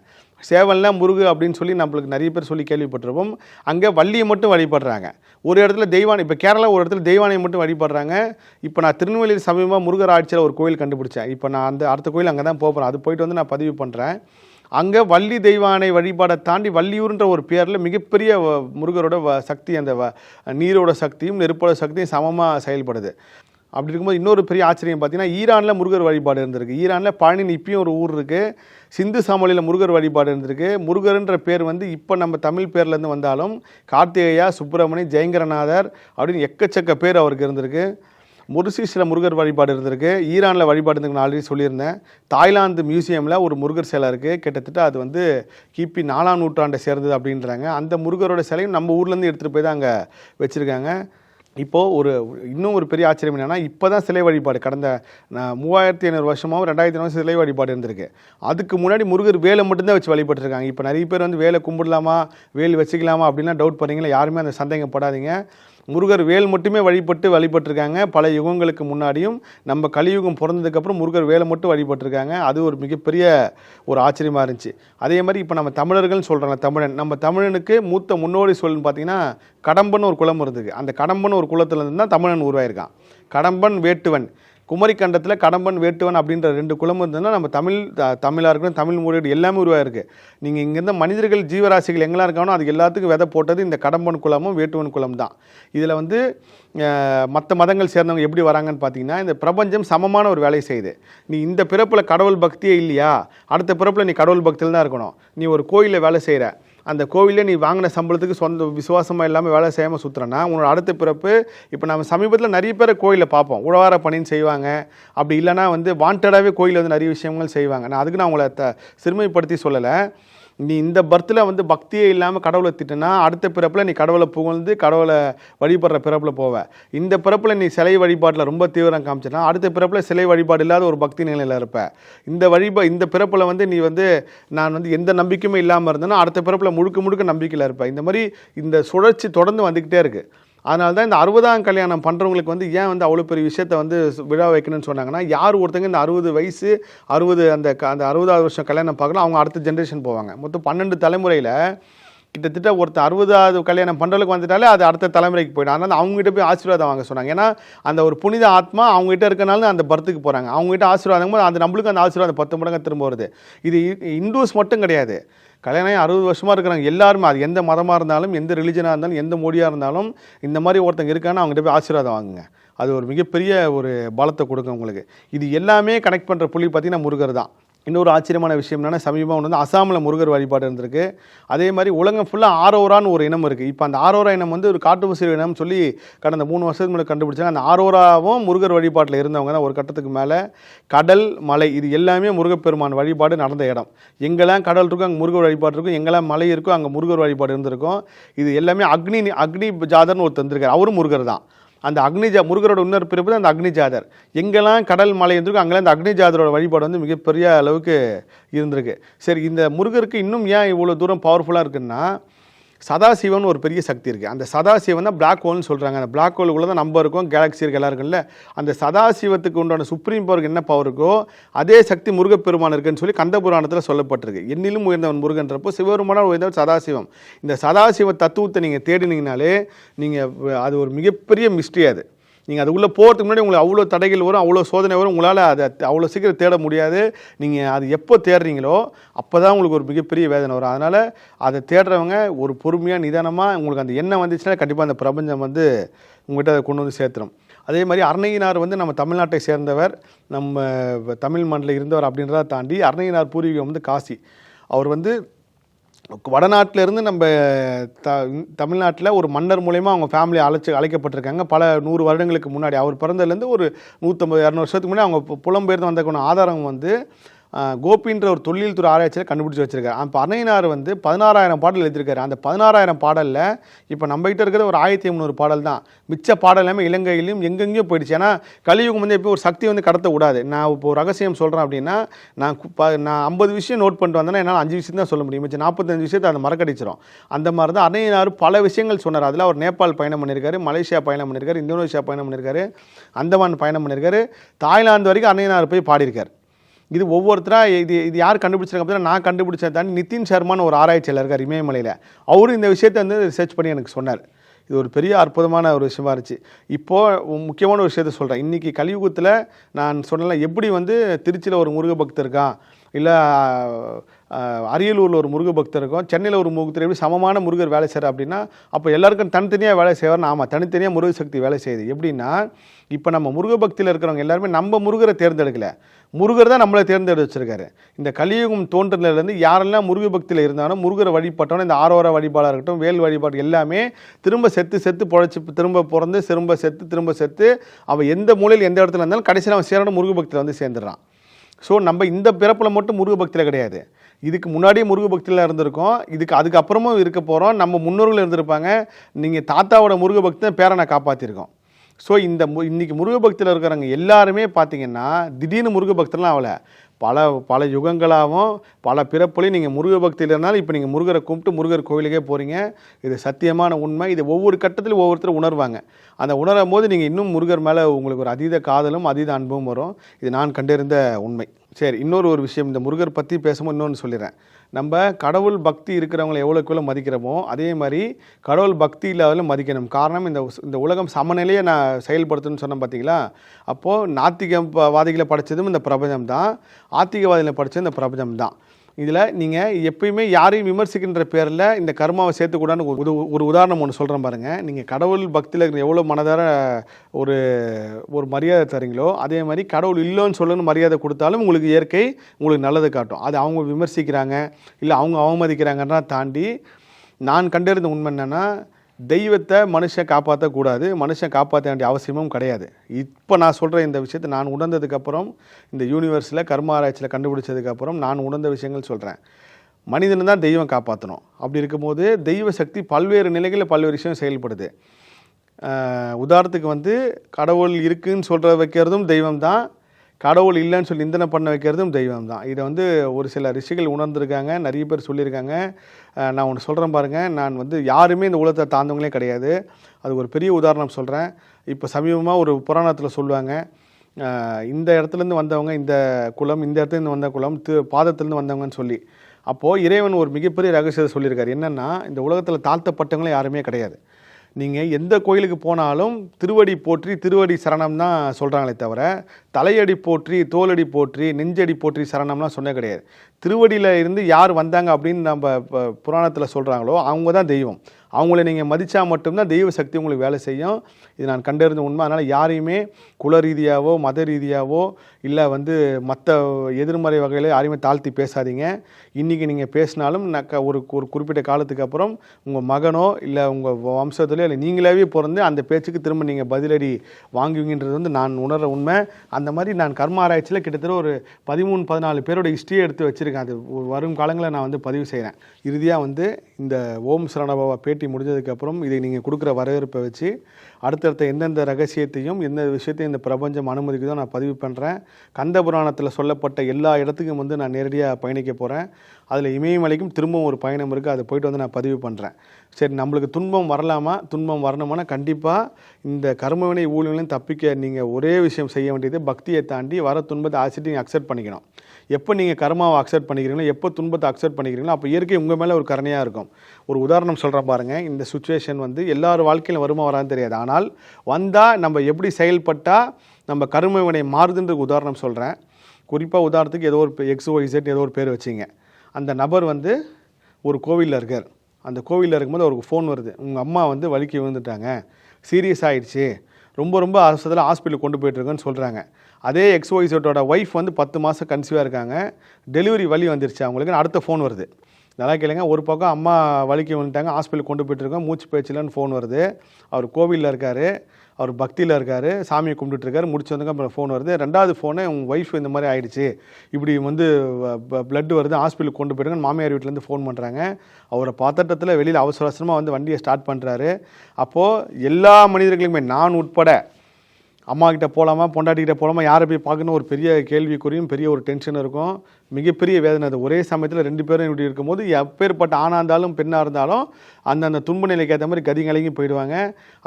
சேவல்னா முருகு அப்படின்னு சொல்லி நம்மளுக்கு நிறைய பேர் சொல்லி கேள்விப்பட்டிருப்போம். அங்கே வள்ளியை மட்டும் வழிபடுறாங்க. ஒரு இடத்துல தெய்வானை இப்போ கேரளா ஒரு இடத்துல தெய்வானையை மட்டும் வழிபடுறாங்க. இப்போ நான் திருநெல்வேலியில் சமீபமாக முருகர் ஆட்சியில் ஒரு கோயில் கண்டுபிடிச்சேன். இப்போ நான் அந்த அடுத்த கோயில் அங்கே தான் போகிறேன் அது போயிட்டு வந்து நான் பதிவு பண்ணுறேன் அங்கே வள்ளி தெய்வானை வழிபாடை தாண்டி வள்ளியூர்ன்ற ஒரு பேரில் மிகப்பெரிய முருகரோட வ- சக்தி அந்த வ- நீரோட சக்தியும் நெருப்போட சக்தியும் சமமாக செயல்படுது. அப்படி இருக்கும்போது இன்னொரு பெரிய ஆச்சரியம் பார்த்தீங்கன்னா ஈரானில் முருகர் வழிபாடு இருந்திருக்கு. ஈரானில் பழனி இப்பயும் ஒரு ஊர் இருக்குது சிந்து சமவெளியில் முருகர் வழிபாடு இருந்திருக்கு. முருகர்ன்ற பேர் வந்து இப்போ நம்ம தமிழ் பேர்லேருந்து வந்தாலும் கார்த்திகேயா சுப்பிரமணி ஜெயங்கரநாதர் அப்படின்னு எக்கச்சக்க பேர் அவருக்கு இருந்திருக்கு. முருசீஸில் முருகர் வழிபாடு இருந்திருக்கு. ஈரானில் வழிபாடு இருக்கு நான் ஆல்ரெடி சொல்லியிருந்தேன். தாய்லாந்து மியூசியமில் ஒரு முருகர் சிலை இருக்குது கிட்டத்தட்ட அது வந்து கிபி நாலாம் நூற்றாண்டை சேர்ந்தது அப்படின்றாங்க. அந்த முருகரோட சிலையும் நம்ம ஊர்லேருந்து எடுத்துகிட்டு போய் தான் அங்கே வச்சுருக்காங்க. இப்போது ஒரு இன்னும் ஒரு பெரிய ஆச்சரியம் என்னென்னா இப்போ தான் சிலை வழிபாடு. கடந்த மூவாயிரத்தி ஐநூறு வருஷமாகவும் ரெண்டாயிரத்தி ஐநூறு சிலை வழிபாடு இருந்திருக்கு. அதுக்கு முன்னாடி முருகர் வேலை மட்டும்தான் வச்சு வழிபட்டுருக்காங்க. இப்போ நிறைய பேர் வந்து வேலை கும்பிடலாமா? வேல் வச்சுக்கலாமா? அப்படின்லாம் டவுட் பண்ணீங்களா யாருமே அந்த சந்தேகப்படாதீங்க. முருகர் வேல் மட்டுமே வழிபட்டு வழிபட்டிருக்காங்க. பல யுகங்களுக்கு முன்னாடியும் நம்ம கலியுகம் பிறந்ததுக்கப்புறம் முருகர் வேலை மட்டும் வழிபட்டிருக்காங்க. அது ஒரு மிகப்பெரிய ஒரு ஆச்சரியமாக இருந்துச்சு. அதே மாதிரி இப்போ நம்ம தமிழர்கள்னு சொல்கிறாங்க தமிழன். நம்ம தமிழனுக்கு மூத்த முன்னோடி சொல்லுன்னு பார்த்தீங்கன்னா கடம்பன் ஒரு குலம் இருந்தது. அந்த கடம்பன் ஒரு குலத்துல இருந்து தான் தமிழன் உருவாயிருக்கான். கடம்பன் வேட்டுவன். குமரி கண்டத்தில் கடம்பன் வேட்டுவன் அப்படின்ற ரெண்டு குலம் இருந்ததுன்னா நம்ம தமிழ் தமிழாக இருக்கணும் தமிழ் மொழியோடு எல்லாமே உருவாயிருக்கு. நீங்கள் இங்கேருந்து மனிதர்கள் ஜீவராசிகள் எங்கெல்லாம் இருக்கானோ அது எல்லாத்துக்கும் விதை போட்டது இந்த கடம்பன் குலமும் வேட்டுவன் குலம் தான். இதில் வந்து மற்ற மதங்கள் சேர்ந்தவங்க எப்படி வராங்கன்னு பார்த்தீங்கன்னா இந்த பிரபஞ்சம் சமமான ஒரு வேலையை செய்யுது. நீ இந்த பிறப்பில் கடவுள் பக்தியே இல்லையா? அடுத்த பிறப்பில் நீ கடவுள் பக்தியில் தான் இருக்கணும். நீ ஒரு கோயிலில் வேலை செய்கிற அந்த கோவிலே நீ வாங்கின சம்பளத்துக்கு சொந்த விசுவாசமாக இல்லாமல் வேலை செய்யாமல் சுற்றுறேன்னா உன்னோட அடுத்த பிறப்பு இப்போ நம்ம சமீபத்தில் நிறைய பேரை கோயிலில் பார்ப்போம். உழவார பணின்னு செய்வாங்க. அப்படி இல்லைன்னா வந்து வாண்டடாகவே கோயிலில் வந்து நிறைய விஷயங்கள் செய்வாங்க. நான் அதுக்கு நான் உங்களை த சிறுமைப்படுத்தி சொல்லலை. நீ இந்த பர்த்தில் வந்து பக்தியே இல்லாமல் கடவுளை திட்டினா அடுத்த பிறப்பில் நீ கடவுளை புகழ்ந்து கடவுளை வழிபடுற பிறப்பில் போவ. இந்த பிறப்பில் நீ சிலை வழிபாட்டில் ரொம்ப தீவிரம் காமிச்சினா அடுத்த பிறப்பில் சிலை வழிபாடு இல்லாத ஒரு பக்தி நிலையில் இருப்ப. இந்த வழிபா இந்த பிறப்பில் வந்து நீ வந்து நான் வந்து எந்த நம்பிக்கையுமே இல்லாமல் இருந்தேன்னா அடுத்த பிறப்பில் முழுக்க முழுக்க நம்பிக்கையில் இருப்பேன் இந்த மாதிரி இந்த சுழற்சி தொடர்ந்து வந்துக்கிட்டே இருக்குது அதனால தான் இந்த அறுபதாம் கல்யாணம் பண்ணுறவங்களுக்கு வந்து ஏன் வந்து அவ்வளோ பெரிய விஷயத்த வந்து விழா வைக்கணும்னு சொன்னாங்கன்னா யார் ஒருத்தங்க இந்த அறுபது வயசு அறுபது அந்த க- அந்த அறுபதாவது வருஷம் கல்யாணம் பார்க்கலாம் அவங்க அடுத்த ஜென்ரேஷன் போவாங்க. மொத்தம் பன்னெண்டு தலைமுறையில் கிட்டத்தட்ட ஒருத்தர் அறுபதாவது கல்யாணம் பண்ணுறதுக்கு வந்துட்டாலே அது அடுத்த தலைமுறைக்கு போயிடும். அதனால் அவங்ககிட்ட போய் ஆசீர்வாதம் வாங்க சொன்னாங்க. ஏன்னா அந்த ஒரு புனித ஆத்மா அவங்ககிட்ட இருக்கனால அந்த பர்த்துக்கு போகிறாங்க அவங்ககிட்ட ஆசீர்வாதம் போது அது நம்மளுக்கு அந்த ஆசீர்வாதம் பத்து மடங்கு திரும்ப வருது. இது இந்துஸ் மட்டும் கிடையாது. கல்யாணம் அறுபது வருஷமாக இருக்கிறாங்க. எல்லாருமே அது எந்த மதமாக இருந்தாலும் எந்த ரிலிஜனாக இருந்தாலும் எந்த மொழியாக இருந்தாலும் இந்த மாதிரி ஒருத்தங்க இருக்கான்னு அவங்ககிட்ட போய் ஆசீர்வாதம் வாங்குங்க. அது ஒரு மிகப்பெரிய ஒரு பலத்தை கொடுக்கும் உங்களுக்கு. இது எல்லாமே கனெக்ட் பண்ணுற புள்ளி பார்த்தீங்கன்னா முருகர் தான். இன்னொரு ஆச்சரியமான விஷயம் என்னென்னா சமீபம் ஒன்று வந்து அசாமில் முருகர் வழிபாடு இருந்திருக்கு. அதே மாதிரி உலகம் ஃபுல்லாக ஆரோரான்னு ஒரு இனம் இருக்குது இப்போ அந்த ஆரோரா இனம் வந்து ஒரு காட்டு காட்டுமசிறு இனம் சொல்லி கடந்த மூணு வருஷத்துக்கு முன்னாடி கண்டுபிடிச்சாங்க. அந்த ஆரோராவும் முருகர் வழிபாட்டில் இருந்தவங்க தான் ஒரு கட்டத்துக்கு மேலே. கடல் மலை இது எல்லாமே முருகப்பெருமான் வழிபாடு நடந்த இடம். எங்கெல்லாம் கடல் இருக்கும் அங்கே முருகர் வழிபாடு இருக்கும். எங்கெல்லாம் மலை இருக்கோ அங்கே முருகர் வழிபாடு இருந்திருக்கும். இது எல்லாமே அக்னி அக்னி ஜாதர்னு ஒரு தந்திருக்கார் அவரும் முருகர் தான். அந்த அக்னிஜா முருகரோட இன்னொரு பிறப்பு தான் அந்த அக்னிஜாதர். எங்கெல்லாம் கடல் மலை இருந்திருக்கோ அங்கெல்லாம் அந்த அக்னிஜாதரோட வழிபாடு வந்து மிகப்பெரிய அளவுக்கு இருந்திருக்கு. சரி இந்த முருகருக்கு இன்னும் ஏன் இவ்வளோ தூரம் பவர்ஃபுல்லாக இருக்குன்னா சதாசிவன் ஒரு பெரிய சக்தி இருக்குது அந்த சதாசிவன் தான் பிளாக் ஹோல்னு சொல்கிறாங்க அந்த பிளாக் ஹோலுக்குள்ளே தான் நம்ம இருக்கும் கேலக்ஸி இருக்கு எல்லாம் இருக்குல்ல அந்த சதாசிவத்துக்கு உண்டான சுப்ரீம் பவருக்கு என்ன பவர் இருக்கோ அதே சக்தி முருகப்பெருமான் இருக்குன்னு சொல்லி கந்த புராணத்தில் சொல்லப்பட்டிருக்கு. என்னிலும் உயர்ந்தவன் முருகன்றப்போ சிவபெருமானால் உயர்ந்தவன் சதாசிவம். இந்த சதாசிவ தத்துவத்தை நீங்கள் தேடினீங்கனாலே நீங்கள் அது ஒரு மிகப்பெரிய மிஸ்ட்ரி அது. நீங்கள் அதுக்குள்ளே போகிறதுக்கு முன்னாடி உங்களுக்கு அவ்வளோ தடைகள் வரும் அவ்வளோ சோதனை வரும். உங்களால் அதை அவ்வளோ சீக்கிரம் தேட முடியாது. நீங்கள் அது எப்போ தேடுறீங்களோ அப்போ தான் உங்களுக்கு ஒரு மிகப்பெரிய வேதனை வரும். அதனால் அதை தேடுறவங்க ஒரு பொறுமையாக நிதானமாக உங்களுக்கு அந்த எண்ணம் வந்துச்சுன்னா கண்டிப்பாக அந்த பிரபஞ்சம் வந்து உங்கள்கிட்ட அதை கொண்டு வந்து சேர்த்துரும். அதே மாதிரி அருணகிரினார் வந்து நம்ம தமிழ்நாட்டை சேர்ந்தவர் நம்ம தமிழ் மண்ணில் இருந்தவர் அப்படின்றத தாண்டி அருணகிரினார் பூர்வீகம் வந்து காசி. அவர் வந்து வடநாட்டில இருந்து நம்ம த தமிழ்நாட்டில் ஒரு மன்னர் மூலயமா அவங்க ஃபேமிலி அழைச்சி அழைக்கப்பட்டிருக்காங்க. பல நூறு வருடங்களுக்கு முன்னாடி. அவர் பிறந்ததுலேருந்து ஒரு நூற்றம்பது இரநூறு வருஷத்துக்கு முன்னாடி அவங்க புலம்பெயர்ந்து வந்தக்கான ஆதாரம் வந்து கோபின்ற ஒரு தொழில் துறை ஆராய்ச்சியில் கண்டுபிடிச்சி வச்சிருக்காரு. அப்போ அன்னையினார் வந்து பதினாறாயிரம் பாடல் எழுதியிருக்காரு. அந்த பதினாறாயிரம் பாடலில் இப்போ நம்ம கிட்ட இருக்கிற ஒரு ஆயிரத்தி முந்நூறு பாடல் தான். மிச்ச பாடல் எல்லாமே இலங்கையிலும் எங்கெங்கேயோ போயிடுச்சு. ஏன்னா கலியுகம் வந்து எப்போ ஒரு சக்தி வந்து கடத்த விடாது நான் இப்போ ஒரு ரகசியம் சொல்கிறேன் அப்படின்னா நான் ப- நான் ஐம்பது விஷயம் நோட் பண்ணிட்டு வந்தேன்னா என்னால் அஞ்சு விஷயம் தான் சொல்ல முடியும். மிச்சம் நாற்பத்தஞ்சு விஷயத்தை அதை மறக்கடிச்சிரும். அந்த மாதிரி தான் அன்னையினார் பல விஷயங்கள் சொன்னார். அதில் அவர் நேபாள் பயணம் பண்ணியிருக்காரு மலேசியா பயணம் பண்ணியிருக்காரு இந்தோனேஷியா பயணம் பண்ணியிருக்காரு அந்தமான் பயணம் பண்ணியிருக்காரு. தாய்லாந்து வரைக்கும் அன்னையினார் போய் பாடியிருக்கார். இது ஒவ்வொருத்தராக இது இது யார் கண்டுபிடிச்சிருக்காங்க அப்படின்னா நான் கண்டுபிடிச்சது தான் நிதின் சர்மான்னு ஒரு ஆராய்ச்சியாளர் இருக்கார் இமயமலையில். அவரும் இந்த விஷயத்தை வந்து ரிசர்ச் பண்ணி எனக்கு சொன்னார். இது ஒரு பெரிய அற்புதமான ஒரு விஷயமா இருந்துச்சு. இப்போது முக்கியமான ஒரு விஷயத்த சொல்கிறேன் இன்றைக்கி கலியுகத்தில் நான் சொன்னல எப்படி வந்து திருச்சியில் ஒரு முருக பக்தர் இருக்கான்? இல்லை அரியலூரில் ஒரு முருக பக்தர் இருக்கும். சென்னையில் ஒரு முருகத்தர் எப்படி சமமான முருகர் வேலை செய்கிறார் அப்படின்னா அப்போ எல்லாருக்கும் தனித்தனியாக வேலை செய்வார் ஆமாம் தனித்தனியாக முருக சக்தி வேலை செய்யுது. எப்படின்னா இப்போ நம்ம முருக பக்தியில் இருக்கிறவங்க எல்லாருமே நம்ம முருகரை தேர்ந்தெடுக்கலை. முருகர் தான் நம்மளை தேர்ந்தெடுத்து வச்சிருக்காரு. இந்த கலியுகம் தோன்றதுலேருந்து யாரெல்லாம் முருக பக்தியில் இருந்தாலும் முருகரை வழிபட்டவன இந்த ஆரோர வழிபாடாக இருக்கட்டும் வேல் வழிபாடு எல்லாமே திரும்ப செத்து செத்து பொழைச்சி திரும்ப பிறந்து திரும்ப செத்து திரும்ப செத்து அவன் எந்த மூலையில் எந்த இடத்துல இருந்தாலும் கடைசியில் அவன் சேரணும் முருக பக்தியில் வந்து சேர்ந்துடுறான். ஸோ நம்ம இந்த பிறப்பில் மட்டும் முருக பக்தியில் கிடையாது. இதுக்கு முன்னாடியே முருக பக்தியில் இருந்திருக்கோம். இதுக்கு அதுக்கப்புறமும் இருக்க போகிறோம் நம்ம முன்னோர்கள் இருந்திருப்பாங்க. நீங்கள் தாத்தாவோட முருக பக்தி தான் பேரனை காப்பாற்றிருக்கோம் ஸோ இந்த மு இன்றைக்கி முருக பக்தியில் இருக்கிறவங்க எல்லாருமே பார்த்தீங்கன்னா திடீர்னு முருக பக்தர்லாம் ஆகலை. பல பல யுகங்களாகவும் பல பிறப்புலையும் நீங்கள் முருக பக்தியில் இருந்தாலும் இப்போ நீங்கள் முருகரை கும்பிட்டு முருகர் கோவிலுக்கே போகிறீங்க இது சத்தியமான உண்மை. இது ஒவ்வொரு கட்டத்திலும் ஒவ்வொருத்தரும் உணர்வாங்க. அந்த உணரும் போது நீங்கள் இன்னும் முருகர் மேலே உங்களுக்கு ஒரு அதீத காதலும் அதீத அன்பும் வரும். இது நான் கண்டறிந்த உண்மை. சரி இன்னொரு ஒரு விஷயம். இந்த முருகர் பற்றி பேசும்போது இன்னொன்று சொல்லிடுறேன். நம்ம கடவுள் பக்தி இருக்கிறவங்களை எவ்வளோக்கு எவ்வளோ மதிக்கிறோமோ அதே மாதிரி கடவுள் பக்தி இல்லாதவங்களும் மதிக்கணும். காரணம் இந்த இந்த உலகம் சமநிலையை நான் செயல்படுத்தணும்னு சொன்னேன் பார்த்தீங்களா அப்போது நாத்திகவாதிகளை படித்ததும் இந்த பிரபஞ்சம் தான் ஆத்திகவாதிகளை படித்ததும் இந்த பிரபஞ்சம் தான் இதில் நீங்கள் எப்பயுமே யாரையும் விமர்சிக்கின்ற பேரில் இந்த கர்மாவை சேர்த்துக்கூடாதுன்னு ஒரு ஒரு உதாரணம் ஒன்று சொல்கிறேன் பாருங்கள் நீங்கள் கடவுள் பக்தியில் இருக்கிற எவ்வளோ மனதார ஒரு ஒரு மரியாதை தரீங்களோ அதே மாதிரி கடவுள் இல்லைன்னு சொல்லணும்னு மரியாதை கொடுத்தாலும் உங்களுக்கு இயற்கை உங்களுக்கு நல்லது காட்டும். அது அவங்க விமர்சிக்கிறாங்க இல்லை அவங்க அவமதிக்கிறாங்கன்னா தாண்டி நான் கண்டறிந்த உண்மை என்னென்னா தெய்வத்தை மனுஷன் காப்பாற்றக்கூடாது மனுஷன் காப்பாற்ற வேண்டிய அவசியமும் கிடையாது. இப்போ நான் சொல்கிற இந்த விஷயத்தை நான் உணர்ந்ததுக்கப்புறம் இந்த யூனிவர்ஸில் கர்ம ஆராய்ச்சியில் கண்டுபிடிச்சதுக்கப்புறம் நான் உணர்ந்த விஷயங்கள் சொல்கிறேன் மனிதனை தான் தெய்வம் காப்பாற்றணும் அப்படி இருக்கும்போது தெய்வ சக்தி பல்வேறு நிலைகளில் பல்வேறு விஷயம் செயல்படுது. உதாரணத்துக்கு வந்து கடவுள் இருக்குன்னு சொல்கிற வைக்கிறதும் தெய்வம் தான் கடவுள் இல்லைன்னு சொல்லி நிந்தனை பண்ண வைக்கிறதும் தெய்வம் தான். இதை வந்து ஒரு சில ரிஷிகள் உணர்ந்திருக்காங்க நிறைய பேர் சொல்லியிருக்காங்க. நான் ஒன்று சொல்கிறேன் பாருங்கள் நான் வந்து யாருமே இந்த உலகத்தை தாழ்ந்தவங்களே கிடையாது. அது ஒரு பெரிய உதாரணம் சொல்கிறேன் இப்போ சமீபமாக ஒரு புராணத்தில் சொல்லுவாங்க இந்த இடத்துலேருந்து வந்தவங்க இந்த குலம் இந்த இடத்துலேருந்து வந்த குலம் தி பாதத்துலேருந்து வந்தவங்கன்னு சொல்லி. அப்போது இறைவன் ஒரு மிகப்பெரிய ரகசியத்தை சொல்லியிருக்காரு. என்னென்னா இந்த உலகத்தில் தாழ்த்தப்பட்டவங்களே யாருமே கிடையாது. நீங்கள் எந்த கோயிலுக்கு போனாலும் திருவடி போற்றி திருவடி சரணம் தான் சொல்கிறாங்களே தவிர தலையடி போற்றி தோலடி போற்றி நெஞ்சடி போற்றி சரணம்லாம் சொன்னே கிடையாது. திருவடியில் இருந்து யார் வந்தாங்க அப்படின்னு நம்ம புராணத்தில் சொல்கிறாங்களோ அவங்க தான் தெய்வம். அவங்கள நீங்கள் மதித்தா மட்டும்தான் தெய்வ சக்தி உங்களுக்கு வேலை செய்யும். இது நான் கண்டறிந்த உண்மை. அதனால் யாரையுமே குல ரீதியாகவோ மத ரீதியாகவோ இல்லை வந்து மற்ற எதிர்மறை வகையில் யாரையுமே தாழ்த்தி பேசாதீங்க. இன்றைக்கி நீங்கள் பேசினாலும் நான் க- ஒரு ஒரு குறிப்பிட்ட காலத்துக்கு அப்புறம் உங்கள் மகனோ இல்லை உங்கள் வம்சத்துலையோ இல்லை நீங்களாவே பிறந்து அந்த பேச்சுக்கு திரும்ப நீங்கள் பதிலடி வாங்குவீங்கன்றது வந்து நான் உணர்ற உண்மை. அந்த மாதிரி நான் கர்ம ஆராய்ச்சியில் கிட்டத்தட்ட ஒரு பதிமூணு பதினாலு பேரோட ஹிஸ்ட்ரியை எடுத்து வச்சுருக்கேன். அது வரும் காலங்களில் நான் வந்து பதிவு செய்கிறேன் இறுதியாக வந்து இந்த ஓம் சரணபாபா பேட்டி முடிஞ்சதுக்கப்புறம் இதை நீங்கள் கொடுக்குற வரவேற்பை வச்சு அடுத்தடுத்த எந்தெந்த ரகசியத்தையும் எந்த விஷயத்தையும் இந்த பிரபஞ்சம் அனுமதிக்குதோ நான் பதிவு பண்ணுறேன் கந்த புராணத்தில் சொல்லப்பட்ட எல்லா இடத்துக்கும் வந்து நான் நேரடியாக பயணிக்க போகிறேன் அதில் இமயமலைக்கும் திரும்பவும் ஒரு பயணம் இருக்குது அதை போயிட்டு வந்து நான் பதிவு பண்ணுறேன் சரி நம்மளுக்கு துன்பம் வரலாமா? துன்பம் வரணுமானா கண்டிப்பாக இந்த கர்மவினை ஊழியர்களையும் தப்பிக்க நீங்கள் ஒரே விஷயம் செய்ய வேண்டியது பக்தியை தாண்டி வர துன்பத்தை ஆசிட்டு நீங்கள் அக்செப்ட் பண்ணிக்கணும். எப்போ நீங்கள் கர்மாவை அக்செப்ட் பண்ணிக்கிறீங்களோ எப்போ துன்பத்தை அக்செப்ட் பண்ணிக்கிறீங்களோ அப்போ இயற்கை உங்கள் மேலே ஒரு கருணையாக இருக்கும். ஒரு உதாரணம் சொல்கிறேன் பாருங்கள் இந்த சுச்சுவேஷன் வந்து எல்லார் வாழ்க்கையிலும் வருமா வரான்னு தெரியாது. ஆனால் வந்தால் நம்ம எப்படி செயல்பட்டால் நம்ம கர்ம வினை மாறுதுன்ற உதாரணம் சொல்கிறேன் குறிப்பாக உதாரணத்துக்கு ஏதோ ஒரு எக்ஸ் இசட் ஏதோ ஒரு பேர் வச்சிங்க. அந்த நபர் வந்து ஒரு கோவிலில் இருக்கார். அந்த கோவிலில் இருக்கும்போது அவருக்கு ஃபோன் வருது. உங்கள் அம்மா வந்து வலிக்கு விழுந்துட்டாங்க. சீரியஸ் ஆகிடுச்சி ரொம்ப ரொம்ப அவசரத்தில் ஹாஸ்பிட்டலுக்கு கொண்டு போயிட்டுருக்கேன்னு சொல்கிறாங்க அதே எக்ஸ்ஒய்சோட்டோட ஒய்ஃப் வந்து பத்து மாதம் கன்சீவாக இருக்காங்க. டெலிவரி வலி வந்துருச்சு அவங்களுக்கு. அடுத்த ஃபோன் வருது. நல்லா கேளுங்க. ஒரு பக்கம் அம்மா வலிக்கு வந்துட்டாங்க. ஹாஸ்பிட்டல் கொண்டு போயிட்டுருக்கோம் மூச்சு பேச்சில்னு ஃபோன் வருது. அவர் கோவிலில் இருக்கார். அவர் பக்தியில் இருக்கார். சாமியை கும்பிட்டுருக்காரு முடிச்சு வந்ததுக்கு அப்புறம் ஃபோன் வருது. ரெண்டாவது ஃபோனு உங்கள் ஒய்ஃப் இந்த மாதிரி ஆயிடுச்சு. இப்படி வந்து பிளட் வருது. ஹாஸ்பிட்டலுக்கு கொண்டு போயிடுங்கன்னு மாமியார் வீட்டிலேருந்து ஃபோன் பண்ணுறாங்க அவரை பதட்டத்தில் வெளியில் அவசர அவசரமாக வந்து வண்டியை ஸ்டார்ட் பண்ணுறாரு அப்போது எல்லா மனிதர்களுக்குமே நான் உட்பட அம்மா கிட்ட போகலாமா பொண்டாட்டிக்கிட்ட போகலாமா யாரை போய் பார்க்கணும் ஒரு பெரிய கேள்விக்குறியும் பெரிய ஒரு டென்ஷன் இருக்கும். மிகப்பெரிய வேதனை அது. ஒரே சமயத்தில் ரெண்டு பேரும் இப்படி இருக்கும்போது எப்பேற்பட்ட ஆணாக இருந்தாலும் பெண்ணாக இருந்தாலும் அந்தந்த துன்ப நிலைக்கு ஏற்ற மாதிரி கதி போயிடுவாங்க.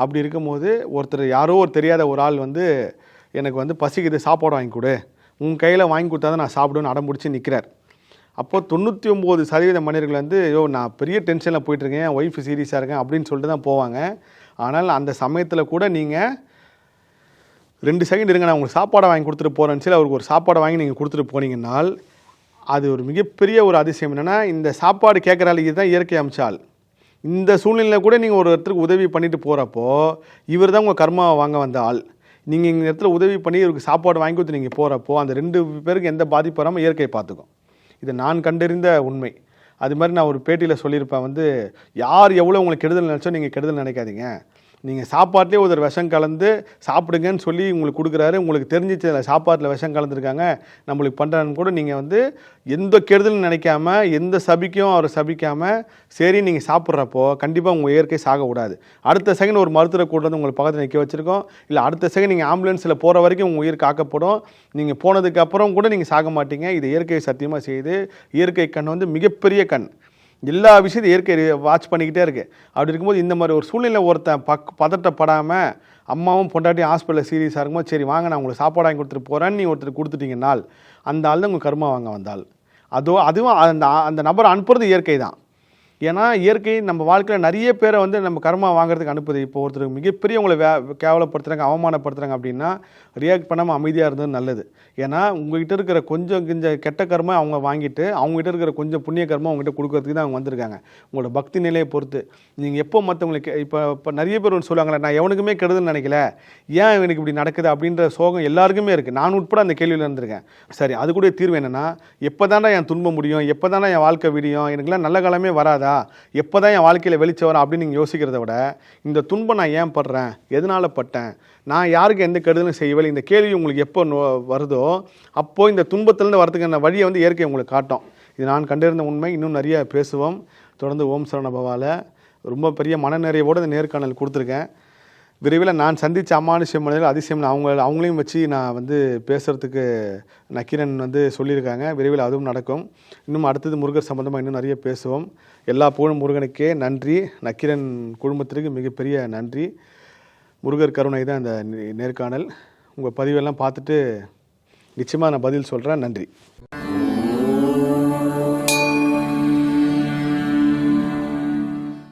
அப்படி இருக்கும்போது ஒருத்தர் யாரோ ஒரு தெரியாத ஒரு ஆள் வந்து எனக்கு வந்து பசிக்குது சாப்பாடு வாங்கி கொடு. உன் கையில் வாங்கி கொடுத்தா தான் நான் சாப்பிடுவேன்னு அடம் பிடிச்சி நிற்கிறார் அப்போது தொண்ணூற்றி ஒம்பது சதவீத மனிதர்கள் வந்து ஐயோ நான் பெரிய டென்ஷனில் போயிட்டுருக்கேன் என் ஒய்ஃப் சீரியஸாக இருக்கேன் அப்படின்னு சொல்லிட்டு தான் போவாங்க. ஆனால் அந்த சமயத்தில் கூட நீங்கள் ரெண்டு செகண்ட் இருங்க நான் உங்களுக்கு சாப்பாடை வாங்கி கொடுத்துட்டு போகிறேன்னு சொல்லி அவருக்கு ஒரு சாப்பாடை வாங்கி நீங்கள் கொடுத்துட்டு போனீங்கன்னால் அது ஒரு மிகப்பெரிய ஒரு அதிசயம். என்னென்னா இந்த சாப்பாடு கேட்குறாள் இதுதான் இயற்கை அம்சால் இந்த சூழ்நிலையில் கூட நீங்கள் ஒரு இடத்துக்கு உதவி பண்ணிட்டு போகிறப்போ இவர் தான் உங்கள் கர்மாவை வாங்க வந்த ஆள். நீங்கள் இந்த இடத்துல உதவி பண்ணி இவருக்கு சாப்பாடு வாங்கி கொடுத்து நீங்கள் போகிறப்போ அந்த ரெண்டு பேருக்கு எந்த பாதிப்பு வராமல் இயற்கை பார்த்துக்கும். இது நான் கண்டறிந்த உண்மை. அது மாதிரி நான் ஒரு பேட்டியில் சொல்லியிருப்பேன். வந்து யார் எவ்வளோ உங்களுக்கு கெடுதல் நினச்சோ நீங்கள் கெடுதல் நினைக்காதீங்க. நீங்கள் சாப்பாட்டிலே ஒரு விஷம் கலந்து சாப்பிடுங்கன்னு சொல்லி உங்களுக்கு கொடுக்குறாரு. உங்களுக்கு தெரிஞ்சிச்சு அதில் சாப்பாட்டில் விஷம் கலந்துருக்காங்க. நம்மளுக்கு பண்ணுறான்னு கூட நீங்கள் வந்து எந்த கெடுதலும் நினைக்காம எந்த சபிக்கும் அவர் சபிக்காமல் சரி நீங்கள் சாப்பிட்றப்போ கண்டிப்பாக உங்கள் இயற்கை சாக விடாது அடுத்த செகண்ட் ஒரு மருத்துவரை கூட வந்து உங்களுக்கு பக்கத்தில் நிற்க வச்சுருக்கோம். இல்லை அடுத்த செகண்ட் நீங்கள் ஆம்புலன்ஸில் போகிற வரைக்கும் உங்கள் உயிர் காக்கப்படும். நீங்கள் போனதுக்கப்புறம் கூட நீங்கள் சாக மாட்டீங்க. இது இயற்கை சத்தியமாக செய்யுது. இயற்கை கண் வந்து மிகப்பெரிய கண். எல்லா விஷயத்தையும் இயற்கை வாட்ச் பண்ணிக்கிட்டே இருக்கு. அப்படி இருக்கும்போது இந்த மாதிரி ஒரு சூழ்நிலை ஒருத்தன் பக் பதட்டப்படாமல் அம்மாவும் பொண்டாட்டியும் ஹாஸ்பிட்டலில் சீரியஸாக இருக்கும்போது சரி வாங்க நான் உங்களுக்கு சாப்பாடு வாங்கி கொடுத்துட்டு போகிறேன்னு நீ ஒருத்தர் கொடுத்துட்டீங்கனால் அந்த ஆள் தான் உங்கள் கர்மா வாங்க வந்தால் அதோ அதுவும் அந்த அந்த நபரை அனுப்புறது இயற்கை தான். ஏன்னா இயற்கை நம்ம வாழ்க்கையில் நிறைய பேரை வந்து நம்ம கர்மா வாங்குறதுக்கு அனுப்புது. இப்போ ஒருத்தருக்கு மிகப்பெரிய உங்களை வே கேவலப்படுத்துகிறாங்க அவமானப்படுத்துகிறாங்க அப்படின்னா ரியாக்ட் பண்ணாமல் அமைதியாக இருந்தது நல்லது. ஏன்னா உங்ககிட்ட இருக்கிற கொஞ்சம் கொஞ்சம் கெட்ட கர்மா அவங்க வாங்கிட்டு அவங்ககிட்ட இருக்கிற கொஞ்சம் புண்ணிய கர்மா அவங்ககிட்ட கொடுக்கறதுக்கு தான் அவங்க வந்திருக்காங்க. உங்களோட பக்தி நிலையை பொறுத்து. நீங்கள் எப்போ மற்றவங்களுக்கு இப்போ இப்போ நிறைய பேர் ஒன்று சொல்லுவாங்களே நான் எவனுக்குமே கெடுதுன்னு நினைக்கல. ஏன் எனக்கு இப்படி நடக்குது? அப்படின்ற சோகம் எல்லாருக்குமே இருக்குது நான் உட்பட அந்த கேள்வியில் இருந்திருக்கேன். சரி அது கூட தீர்வு என்னென்னா எப்போ என் துன்பம் முடியும்? எப்போ என் வாழ்க்கை விடியும்? எனக்குலாம் நல்ல காலமே வராதா? எப்போ தான் என் வாழ்க்கையில் வெளிச்சம் வரும் அப்படின்னு நீங்கள் யோசிக்கிறத விட இந்த துன்பம் நான் ஏன் படுறேன்? எதனால் பட்டேன்? நான் யாருக்கு எந்த கெடுதலும் செய்யவில்லை? இந்த கேள்வி உங்களுக்கு எப்போ நோ- வருதோ அப்போது இந்த துன்பத்திலேருந்து வரதுக்கான வழியை வந்து இயற்கை உங்களுக்கு காட்டும். இது நான் கண்டிருந்த உண்மை. இன்னும் நிறைய பேசுவோம். தொடர்ந்து ஓம் சரண பவால ரொம்ப பெரிய மனநிறைவோடு இந்த நேர்காணல் கொடுத்துருக்கேன். விரைவில் நான் சந்தித்த அமானுஷ்ய மனிதர்கள் அதிசயம் அவங்க அவங்களையும் வச்சு நான் வந்து பேசுகிறதுக்கு நக்கீரன் வந்து சொல்லியிருக்காங்க. விரைவில் அதுவும் நடக்கும். இன்னும் அடுத்தது முருகர் சம்பந்தமாக இன்னும் நிறைய பேசுவோம். எல்லா புகழும் முருகனுக்கே நன்றி. நக்கீரன் குடும்பத்திற்கு மிகப்பெரிய நன்றி. முருகர் கருணை தான் இந்த நே- நேர்காணல். உங்கள் பதிவெல்லாம் பார்த்துட்டு நிச்சயமாக நான் பதில் சொல்கிறேன் நன்றி.